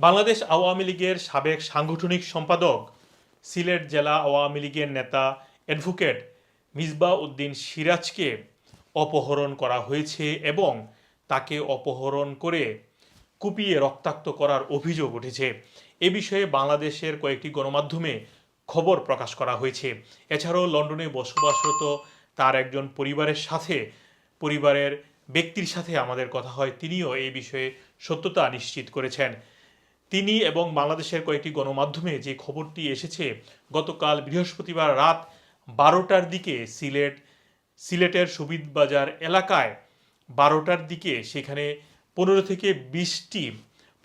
বাংলাদেশ আওয়ামী লীগের সাবেক সাংগঠনিক সম্পাদক, সিলেট জেলা আওয়ামী লীগের নেতা অ্যাডভোকেট মিসবা উদ্দিন সিরাজকে অপহরণ করা হয়েছে এবং তাকে অপহরণ করে কুপিয়ে রক্তাক্ত করার অভিযোগ উঠেছে। এ বিষয়ে বাংলাদেশের কয়েকটি গণমাধ্যমে খবর প্রকাশ করা হয়েছে। এছাড়াও লন্ডনে বসবাসরত তার একজন পরিবারের সাথে, পরিবারের ব্যক্তির সাথে আমাদের কথা হয়, তিনিও এই বিষয়ে সত্যতা নিশ্চিত করেছেন। তিনি এবং বাংলাদেশের কয়েকটি গণমাধ্যমে যে খবরটি এসেছে, গতকাল বৃহস্পতিবার রাত বারোটার দিকে সিলেট, সিলেটের সুবিদ বাজার এলাকায় বারোটার দিকে সেখানে পনেরো থেকে বিশটি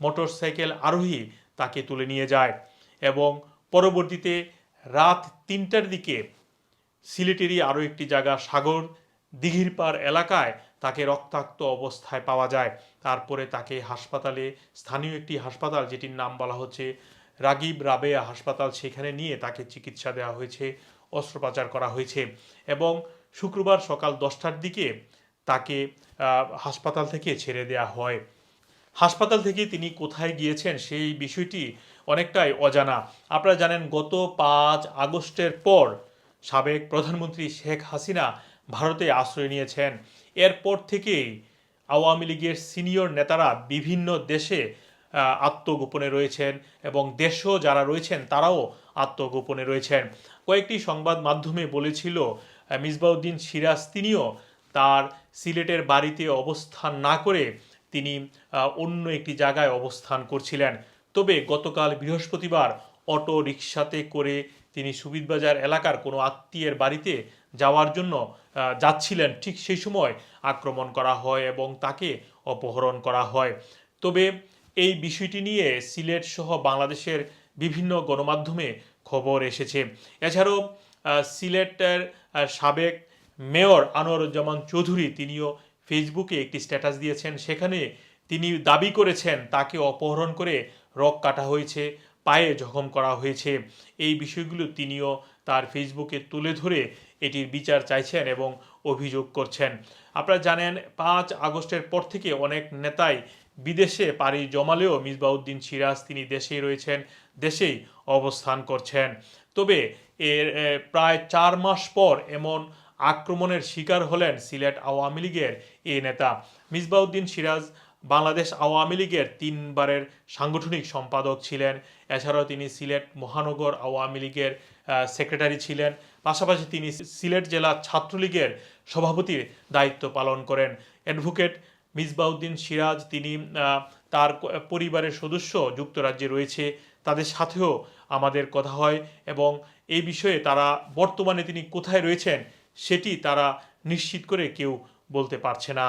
মোটরসাইকেল আরোহী তাকে তুলে নিয়ে যায় এবং পরবর্তীতে রাত তিনটার দিকে সিলেটেরই আরও একটি জায়গা সাগর দিঘির পাড় এলাকায় তাকে রক্তাক্ত অবস্থায় পাওয়া যায়। তারপরে তাকে হাসপাতালে, স্থানীয় একটি হাসপাতাল, যেটির নাম বলা হচ্ছে রাগিব রাবেয়া হাসপাতাল, সেখানে নিয়ে তাকে চিকিৎসা দেওয়া হয়েছে, অস্ত্রোপচার করা হয়েছে এবং শুক্রবার সকাল দশটার দিকে তাকে হাসপাতাল থেকে ছেড়ে দেওয়া হয়। হাসপাতাল থেকে তিনি কোথায় গিয়েছেন সেই বিষয়টি অনেকটাই অজানা। আপনারা জানেন, গত পাঁচ আগস্টের পর সাবেক প্রধানমন্ত্রী শেখ হাসিনা ভারতে আশ্রয় নিয়েছেন। এরপর থেকেই আওয়ামী লীগের সিনিয়র নেতারা বিভিন্ন দেশে আত্মগোপনে রয়েছেন এবং দেশেও যারা রয়েছেন তারাও আত্মগোপনে রয়েছেন। কয়েকটি সংবাদ মাধ্যমে বলেছিল মিসবাউদ্দিন সিরাজ তিনিও তার সিলেটের বাড়িতে অবস্থান না করে তিনি অন্য একটি জায়গায় অবস্থান করছিলেন। তবে গতকাল বৃহস্পতিবার অটো রিক্সাতে করে তিনি সুবিদবাজার এলাকার কোনো আত্মীয়ের বাড়িতে যাওয়ার জন্য যাচ্ছিলেন। ঠিক সেই সময় আক্রমণ করা হয় এবং তাকে অপহরণ করা হয়। তবে এই বিষয়টি নিয়ে সিলেট সহ বাংলাদেশের বিভিন্ন গণমাধ্যমে খবর এসেছে। এছাড়াও সিলেটের সাবেক মেয়র আনোয়ারুজ্জামান চৌধুরী তিনিও ফেসবুকে একটি স্ট্যাটাস দিয়েছেন। সেখানে তিনি দাবি করেছেন, তাকে অপহরণ করে রক কাটা হয়েছে। পায়ে জখম করা হয়েছে। এই বিষয়গুলো তিনিও তার ফেসবুকে তুলে ধরে এটির বিচার চাইছেন এবং অভিযোগ করছেন। আপনারা জানেন, পাঁচ আগস্টের পর থেকে অনেক নেতাই বিদেশে পাড়ি জমালেও মিসবাউদ্দিন সিরাজ তিনি দেশেই রয়েছেন, দেশেই অবস্থান করছেন। তবে এর প্রায় চার মাস পর এমন আক্রমণের শিকার হলেন সিলেট আওয়ামী লীগের এই নেতা। মিসবাউদ্দিন সিরাজ বাংলাদেশ আওয়ামী লীগের তিনবারের সাংগঠনিক সম্পাদক ছিলেন। এছাড়াও তিনি সিলেট মহানগর আওয়ামী লীগের সেক্রেটারি ছিলেন। পাশাপাশি তিনি সিলেট জেলা ছাত্রলীগের সভাপতির দায়িত্ব পালন করেন। অ্যাডভোকেট মিসবাউদ্দিন সিরাজ তিনি তার পরিবারের সদস্য, যুক্তরাজ্যে রয়েছে। তাদের সাথেও আমাদের কথা হয় এবং এই বিষয়ে তারা বর্তমানে তিনি কোথায় রয়েছেন সেটি তারা নিশ্চিত করে কেউ বলতে পারছে না।